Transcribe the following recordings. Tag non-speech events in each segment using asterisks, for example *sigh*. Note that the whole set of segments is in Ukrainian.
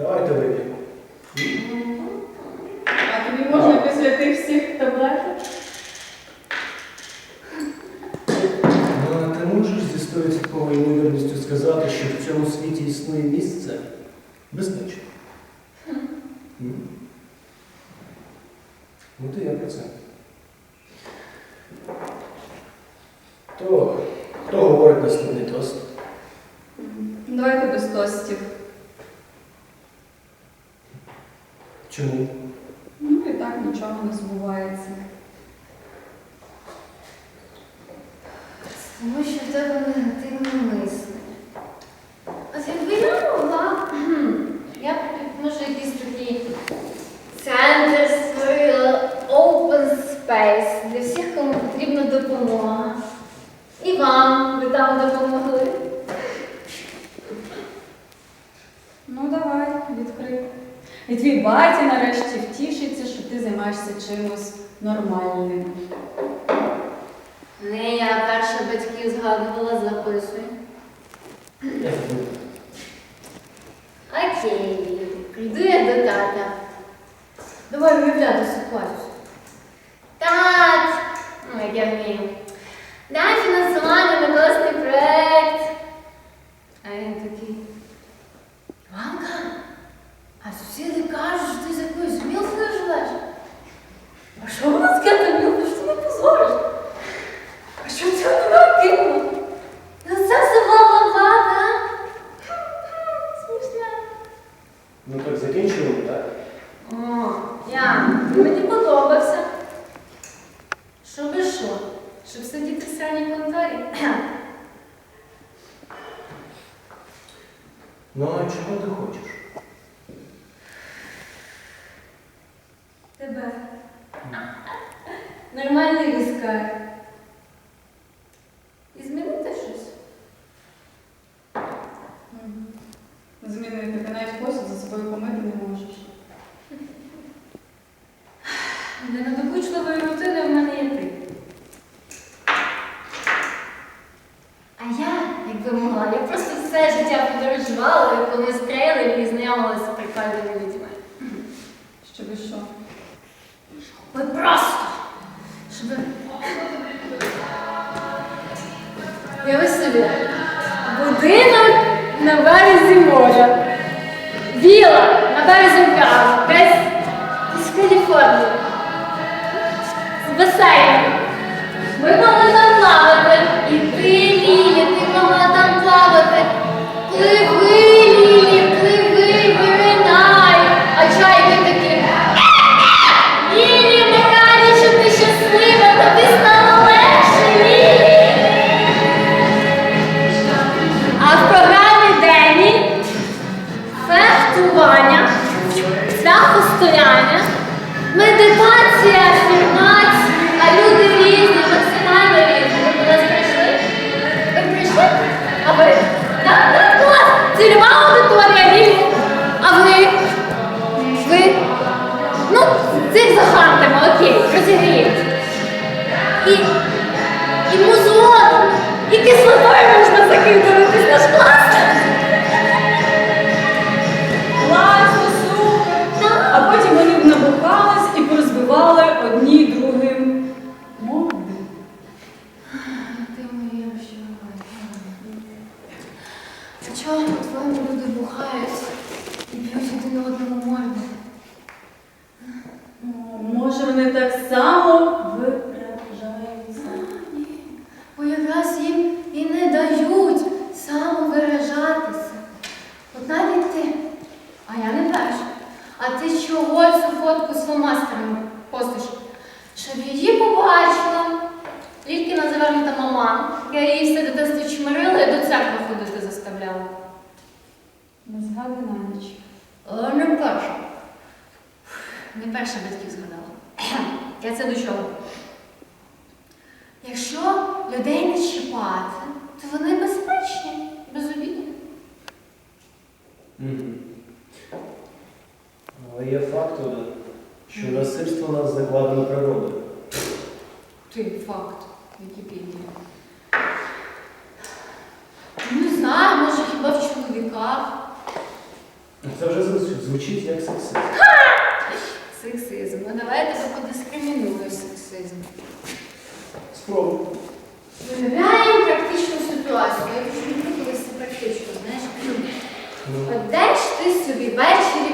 Давайте вип'ємо. А тобі можна після тих всіх таблеток? Ти можеш зі стовідсотковою ймовірністю сказати, що в цьому світі існує місце безпечне? Ну, то я про це. То, хто говорить наступний тост? Давайте без тостів. Чому? Ну і так нічого не збувається. Тому що в тебе негативне мислення. От якби я могла, я б, може, якийсь такий центр створила open space для всіх, кому потрібна допомога. І вам ви там допомогли. Ну давай, відкрий. І твій батя нарешті втішиться, що ти займаєшся чимось нормальним. Не я перша батьків згадувала, записую. Я. Окей, прийду я до тата. Давай уявляти ситуацію. Тат! Ну, як я вмію. Дай фінансування на класний проект. А він такий. Мамка, а сусіди кажуть, що ти з якоюсь мілкою живеш. А що вона таке та мілка, що ти не позориш? А що цього не кинула? Ну це все влада, Смішно. Ну так закінчуємо, так? О, Ян, ти мені подобався. Що би що? Щоб в конторі? Ну, а чого ти хочеш? Тебе. Нормальний віскар. З А ти чого цю фотку з фломастерами постиш? Щоб її побачила. Лільки називаємо та мама. Я її все дитинство чмирила і до церкви ходити заставляла. Не згадуй на ніч. О, не перша. Не перша батьків згадала. *clears throat* Я це до чого? Якщо людей не чіпати, то вони безпечні, безобідні. Мгм. Є факт один, що насильство нас закладено природою. Ти факт Вікіпедії. Не знаю, може хіба в чоловіках. Це вже звучить- як сексизм. Сексизм. Ну давай я тебе подискриміную сексизм. Спробуй. Уявляємо практичну ситуацію. Я люблю, коли практично, знаєш. Ну, От йдеш ти собі ввечері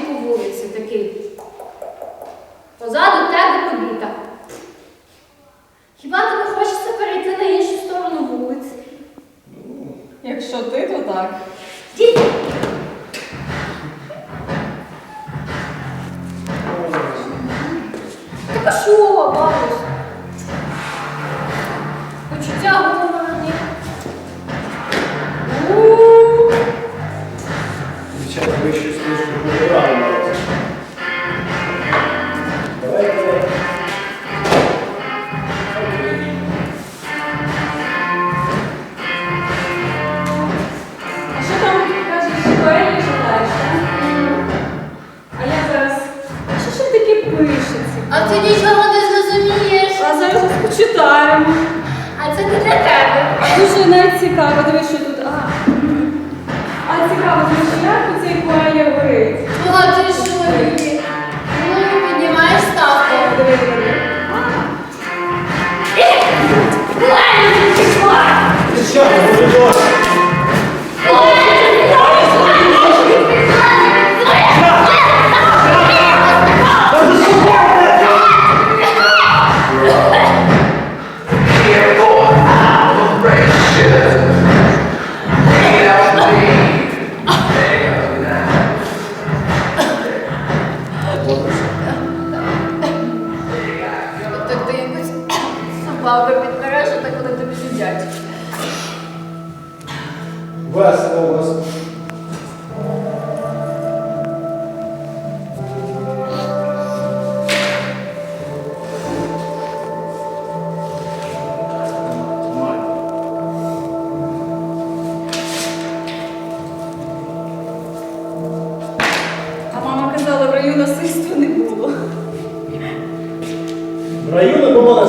В раю не було?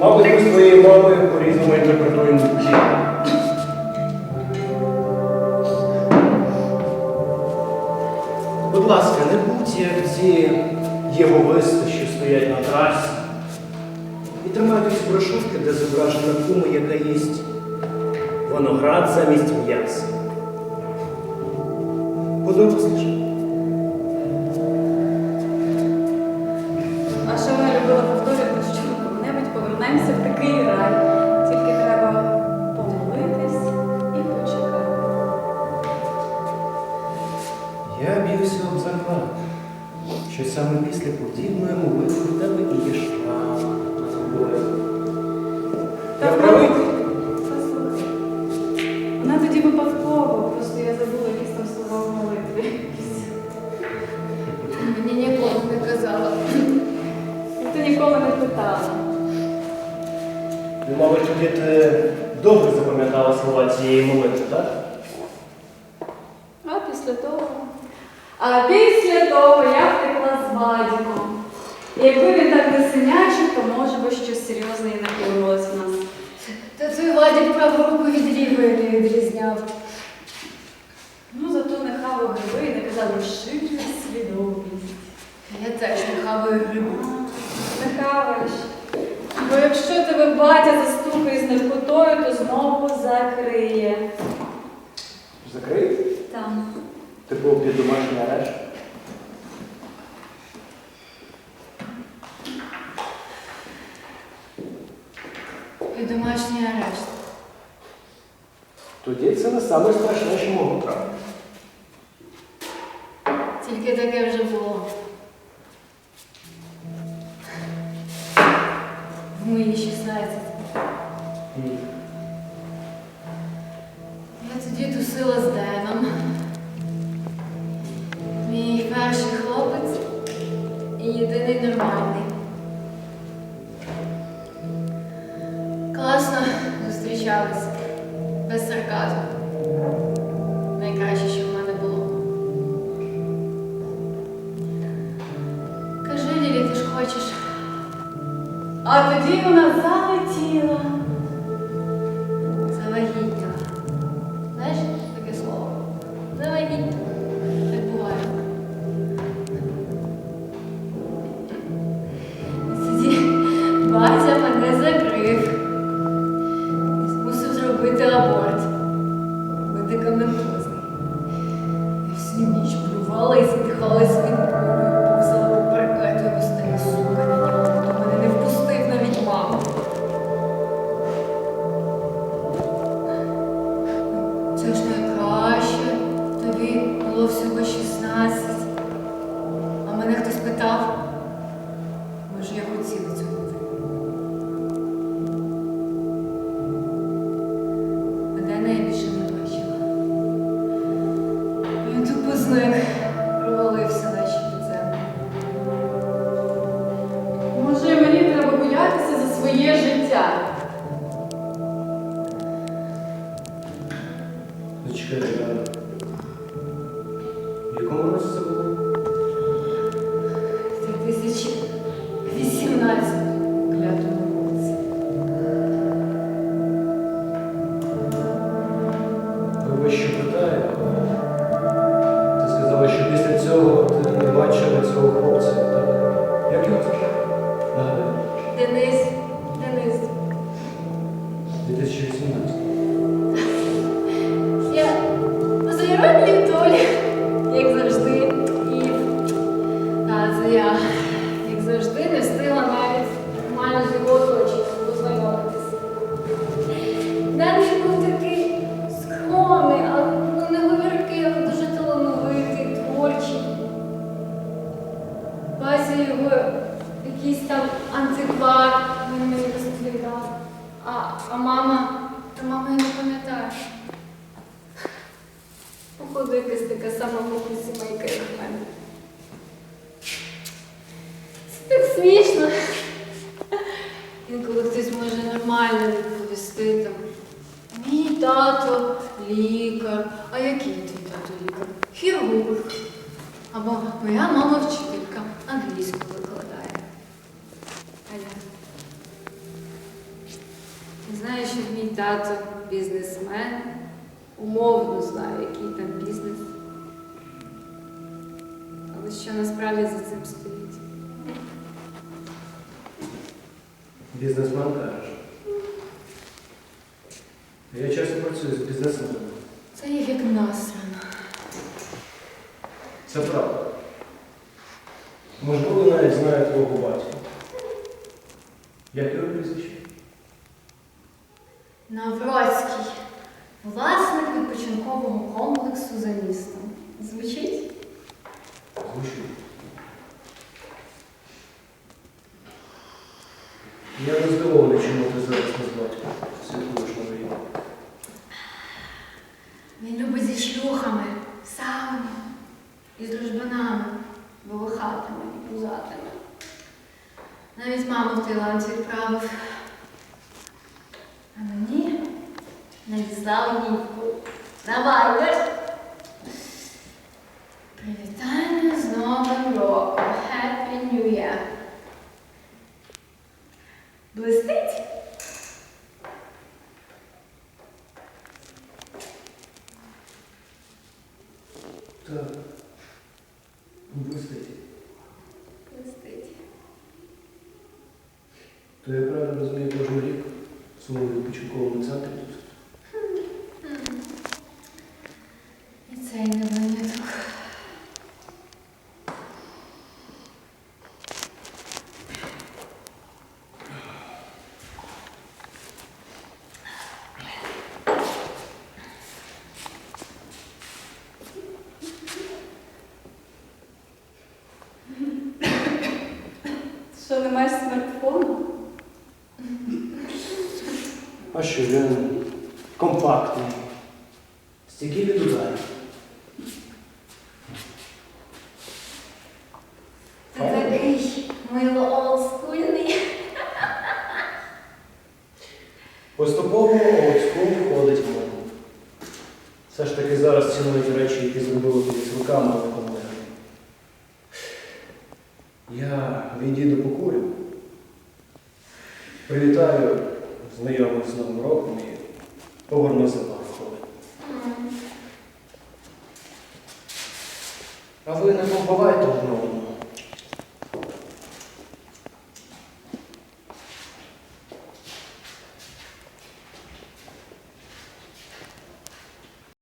Мабуть, ми з твоєю мамою по-різному інтерпретуємо життя. Будь ласка, не будь як ці єговисти, що стоять на трасі і тримають ось брошурки, де зображена кума, яка їсть виноград замість м'яса. Подоросліше. А що саме після подібної молитви в тебе і є шрам над тобою. Я правий? Вона тоді випадково, просто я забула якісь там слова в молитві. Мені ніколи не казала. Ти ніколи не питала. Ну, мабуть, тоді ти добре запам'ятала слова цієї молитви, так? А після того. А після того я І якби він так не синячив, то може би щось серйозне і не повернулося в нас. Та той Вадик праву руку від лівої не відрізняв. Ну, зато не хавав гриби і не казав розширюй свідомість. Я теж не хаваю гриби. Не хаваєш. Бо якщо тебе батя застукає з наркотою, то знову закриє. Закрий. Там. Ти був під домашній арешт. Домашній арешт. Тоді це не саме страшне, що могло трапити. Це ж найкраще. Тобі було всього 16. А в якому році це було? 2018 клятому році. Вибач, що питаю. Ти сказала, що після цього ти не бачила цього хлопця. так? Як його звати? Нагадай. Денис, Денис, 2018. Знаю, що мій тато бізнесмен. Умовно знаю, який там бізнес. Але що насправді за цим стоїть? Бізнесмен кажеш. Я часто працюю з бізнесменами. Це їх як насрано. Це правда. Можливо, навіть знаю твого батька. Як його прізвище? Навроцький. Власник відпочинкового комплексу за містом. Звучить? Звучить. Я не здивований, чому ти зараз не з батьком святкуєш новий рік. Він любить зі шлюхами, в сауні, із дружбанами, волохатими і пузатими. Навіть маму в Таїланд відправив. А мені надіслав нівку на вайбер. Привітання з Новим роком. Happy New Year. Блистить? Так. Блистить. Блистить. То я правильно розумію кожен рік в своєму відпочинковому центрі тут. І цей не виняток. Що не маєш смартфону? Він компактний. Стільки від ударів. Ти такий мило олдскульний. Поступово олдскул входить в моду. Все ж таки зараз цінують речі, які зробили колись руками, помогли. Я відійду покурю. Привітаю знайомих з Новим роком і повернуся до школи. А ви не одного.